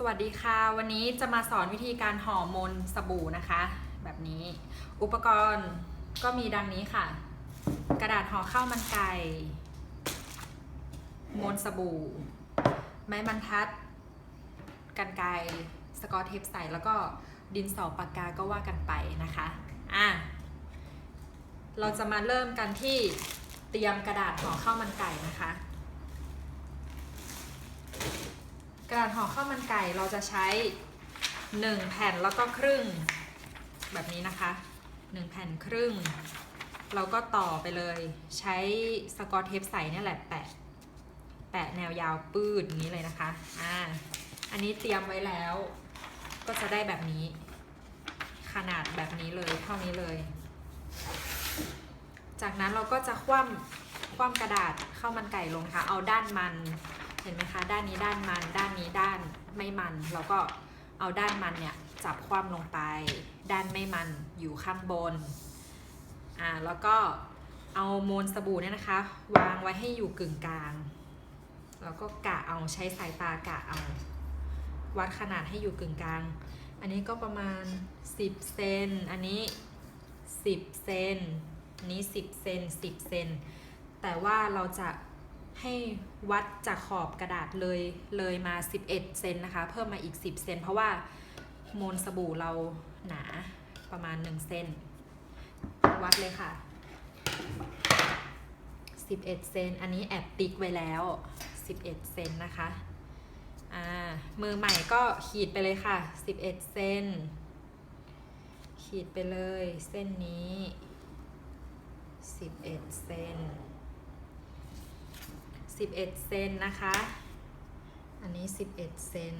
สวัสดีค่ะ วันนี้จะมาสอนวิธีการห่อมนสบู่นะคะ แบบนี้อุปกรณ์ก็มีดังนี้ค่ะ กระดาษห่อข้าวมันไก่มนสบู่ ไม้บรรทัด กันไกสกอตเทปใสแล้วก็ดินสอปากกาก็ว่ากันไปนะคะอะเราจะมาเริ่มกันที่เตรียมกระดาษห่อข้าวมันไก่นะคะ กาษห่อข้าวมันไก่เราจะใช้ 1 แผ่นแล้วก็ครึ่ง แบบนี้นะคะ 1 แผ่นครึ่ง เราก็ต่อไปเลยใช้สกอตเทปใสเนี่ยแหละแปะแปะแนวยาวปืดอย่างนี้เลยนะคะอ่าอันนี้เตรียมไว้แล้วก็จะได้แบบนี้ ขนาดแบบนี้เลยเท่านี้เลย จากนั้นเราก็จะคว่ำคว่ำกระดาษข้าวมันไก่ลงค่ะ เอาด้านมัน เห็นไหมคะด้านนี้ด้านมันด้านนี้ด้านไม่มันเราก็เอาด้านมันเนี่ยจับคว่ำลงไป ด้านไม่มันอยู่ข้างบนอ่าแล้วก็เอาโมนสบู่เนี่ยนะคะ วางไว้ให้อยู่กึ่งกลางแล้วก็กะเอาใช้สายตากะเอาวัดขนาดให้อยู่กึ่งกลาง อันนี้ก็ประมาณ 10เซนอันนี้ 10เซนนนี้ 10เซน10เซนแต่ว่าเราจะ ให้วัดจากขอบกระดาษเลยเลยมา 11 เซนนะคะ เพิ่มมาอีก 10 เซนเพราะว่าโมนสบู่เราหนาประมาณ 1 เซนวัดเลยค่ะ 11 เซนอันนี้แอบติ๊กไว้แล้ว 11 เซนนะคะอ่ามือใหม่ก็ขีดไปเลยค่ะ 11 เซนขีดไปเลยเส้นนี้ 11 เซน 11 เซนนะคะ อันนี้ 11 เซน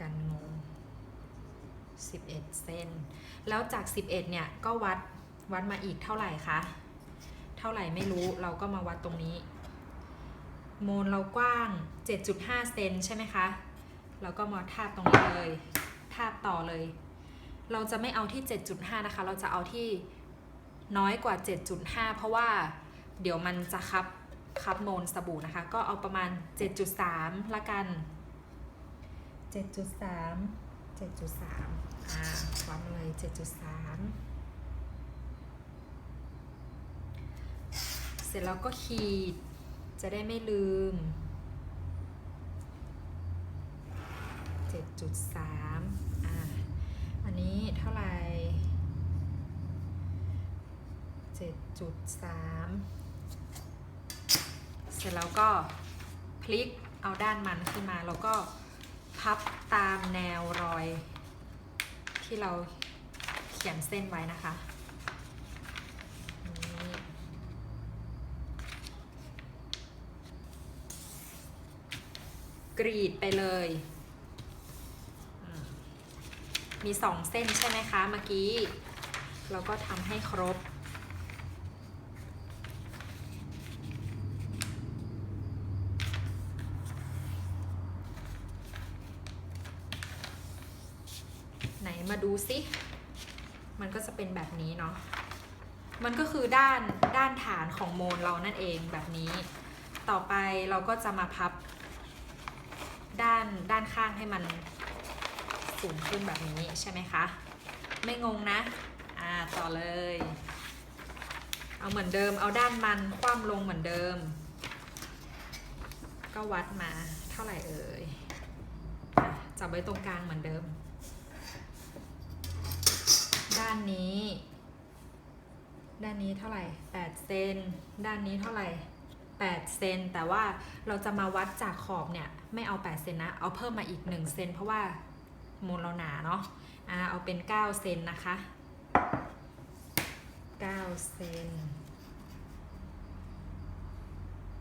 กันงง11 เซน แล้วจาก 11 เนี่ยก็วัดวัดมาอีกเท่าไหร่คะ เท่าไหร่ไม่รู้เราก็มาวัดตรงนี้ โมนเรากว้าง 7.5 เซนใช่ไหมคะ เราก็มาทาบตรงนี้เลย ทาบต่อเลย เราจะไม่เอาที่ 7.5 นะคะ เราจะเอาที่น้อยกว่า 7.5 เพราะว่า เดี๋ยวมันจะคับคับโมนสบู่นะคะ ก็เอาประมาณ 7.3 ละกัน 7.3 7.3 อ่าวัดมาเลย 7.3 เสร็จแล้วก็ขีด จะได้ไม่ลืม 7.3 อ่า อันนี้เท่าไหร่ 7.3เส ร็จแล้วก็พลิกเอาด้านมันขึ้นมาแล้วก็พับตามแนวรอย ที่เราเขียนเส้นไว้นะคะ กรีดไปเลยมมีสองเส้นใช่ไหมคะเมื่อกี้ เราก็ทำให้ครบ มาดูสิมันก็จะเป็นแบบนี้เนาะ มันก็คือด้านด้านฐานของโมนเรานั่นเองแบบนี้ ต่อไปเราก็จะมาพับ ด้านด้านข้างให้มันสูงขึ้นแบบนี้ใช่ไหมคะ ไม่งงนะ อ่าต่อเลย เอาเหมือนเดิม เอาด้านมันคว่ำลงเหมือนเดิม ก็วัดมาเท่าไหร่เอ่ยอะจับไว้ตรงกลางเหมือนเดิมานนี้ ด้านนี้เท่าไหร่8เซนด้านนี้เท่าไหร่8เซนแต่ว่าเราจะมาวัดจากขอบเนี่ยไม่เอา8เซนนะ เอาเพิ่มมาอีก1เซนเพราะว่ามูลเราหนาเนาะอ่าเอาเป็น9เซนนะคะ9เซน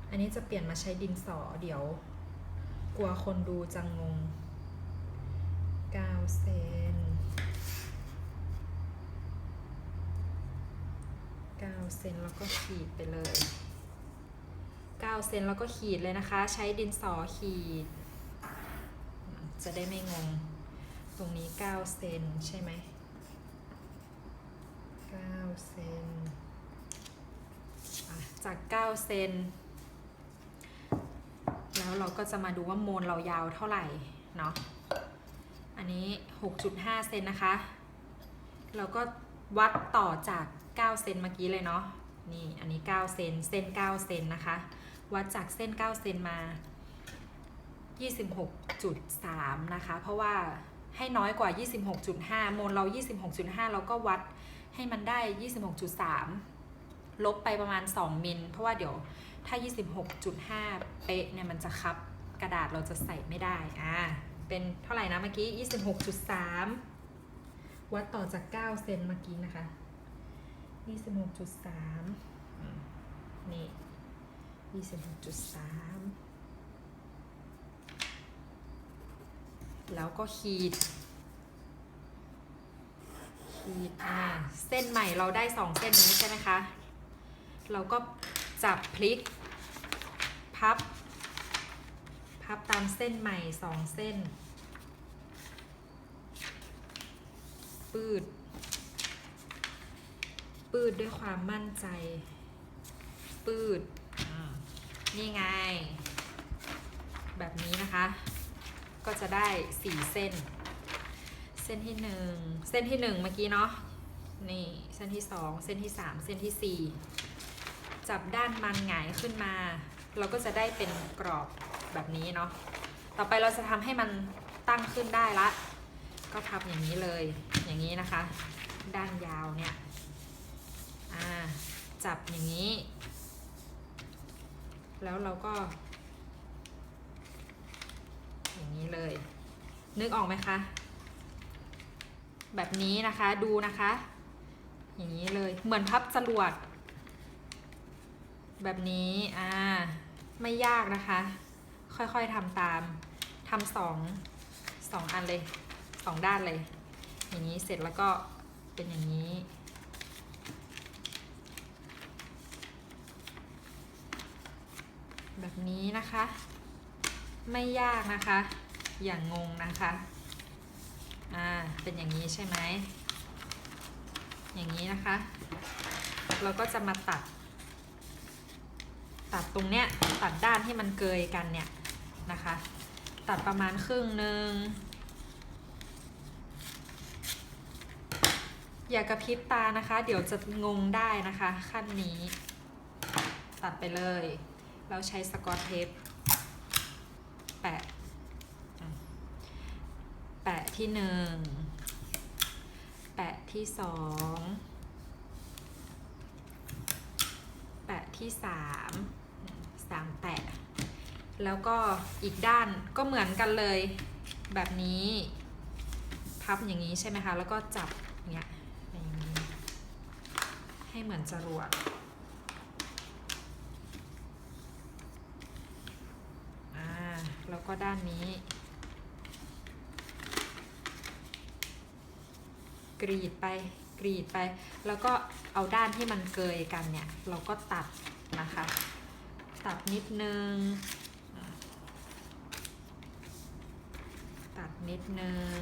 อันนี้จะเปลี่ยนมาใช้ดินสอเดี๋ยว กลัวคนดูจะงง9เซน 9 เซนแล้วก็ขีดไปเลย 9 เซนแล้วก็ขีดเลยนะคะ ใช้ดินสอขีด จะได้ไม่งง ตรงนี้ 9 เซนใช่ไหม9เซนจาก 9 เซนแล้วเราก็จะมาดูว่าโมนเรายาวเท่าไหร่เนาะ อันนี้ 6.5 เซนนะคะ เราก็วัดต่อจาก 9เซนเมื่อกี้เลยเนาะนี่อันนี้ 9 เซนเส้น 9 เซนนะคะ วัดจากเส้น 9 เซนมา 26.3 นะคะ เพราะว่าให้น้อยกว่า 26.5 โมนเรา 26.5 เราก็วัดให้มันได้ 26.3 ลบไปประมาณ 2 มิล เพราะว่าเดี๋ยวถ้า 26.5 เป๊ะเนี่ยมันจะคับกระดาษเราจะใส่ไม่ได้ อ่า เป็นเท่าไหร่นะเมื่อกี้ 26.3 วัดต่อจาก 9 เซนเมื่อกี้นะคะ 26.3อืมนี่26.3แล้วก็ขีด ขีดอ่าเส้นใหม่เราได้สองเส้นนี้ใช่ไหมคะ เราก็จับพลิก พับ พับตามเส้นใหม่สองเส้น ปืดปื ดด้วยความมั่นใจ ปืดอ่านี่ไง แบบนี้นะคะ ก็จะได้สี่เส้น เส้นที่หนึ่งเส้นที่หนึ่งเมื่อกี้เนาะนี่เส้นที่สองเส้นที่สามเส้นที่สี่จับด้านมันหงายขึ้นมา เราก็จะได้เป็นกรอบแบบนี้เนาะต่อไปเราจะทำให้มันตั้งขึ้นได้ละ ก็พับอย่างนี้เลย อย่างนี้นะคะ ด้านยาวเนี่ย อ่าจับอย่างนี้ แล้วเราก็ อย่างนี้เลย นึกออกไหมคะ แบบนี้นะคะดูนะคะ อย่างนี้เลยเหมือนพับจรวด แบบนี้อ่าไม่ยากนะคะ ค่อยๆทำตามทำสองสองอันเลยสองด้านเลย อย่างนี้เสร็จแล้วก็เป็นอย่างนี้ แบบ นะคะ ไม่ยากนะคะ อย่างงงนะคะอ่าเป็นอย่างนี้ใช่ไหมอย่างนี้นะคะ เราก็จะมาตัด ตัดตรงเนี้ยตัดด้านที่มันเกยกันเนี่ยนะคะ ตัดประมาณครึ่งหนึ่งอย่ากระพริบตานะคะ เดี๋ยวจะงงได้นะคะ ขั้นนี้ ตัดไปเลย เราใช้สกอตเทปแปะแปะที่หนึ่งแปะที่สองแปะที่สามสามแปะ แล้วก็อีกด้านก็เหมือนกันเลยแบบนี้พับอย่างนี้ใช่ไหมคะ แล้วก็จับอย่างเงี้ยให้เหมือนจรวด อ่า แล้วก็ด้านนี้ กรีดไปกรีดไป แล้วก็เอาด้านที่มันเกยกันเนี่ย เราก็ตัดนะคะ ตัดนิดนึง ตัดนิดนึง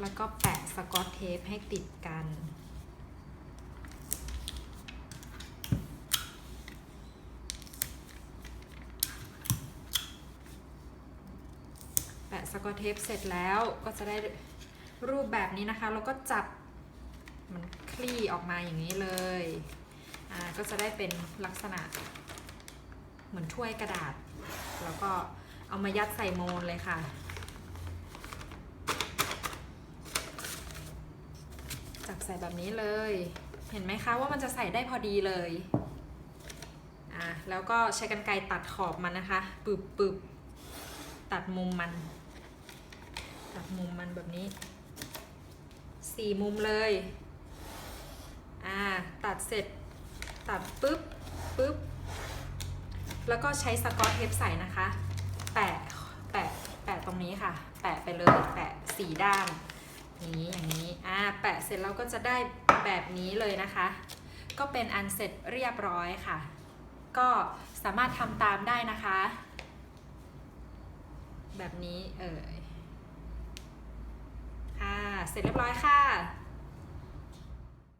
แล้วก็แปะสกอตเทปให้ติดกัน แปะ สกอตเทปเสร็จแล้วก็จะได้รูปแบบนี้นะคะ แล้วก็จับมันคลี่ออกมาอย่างนี้เลยอ่าก็จะได้เป็นลักษณะ เหมือนถ้วยกระดาษ แล้วก็เอามายัดใส่โมนเลยค่ะจับใส่แบบนี้เลย เห็นไหมคะว่ามันจะใส่ได้พอดีเลยอ่าแล้วก็ใช้กรรไกรตัดขอบมันนะคะปึบปึบตัดมุมมัน ตัดมุมมันแบบนี้สี่มุมเลย อ่า ตัดเสร็จ ตัดปุ๊บปุ๊บ แล้วก็ใช้สกอตเทปใส่นะคะ แปะ แปะ แปะตรงนี้ค่ะ แปะไปเลย แปะสี่ด้านอย่างนี้ อย่างนี้ อ่า แปะเสร็จแล้วก็จะได้แบบนี้เลยนะคะ ก็เป็นอันเสร็จเรียบร้อยค่ะ ก็สามารถทำตามได้นะคะ แบบนี้ เออ ค่ะเสร็จเรียบร้อยค่ะ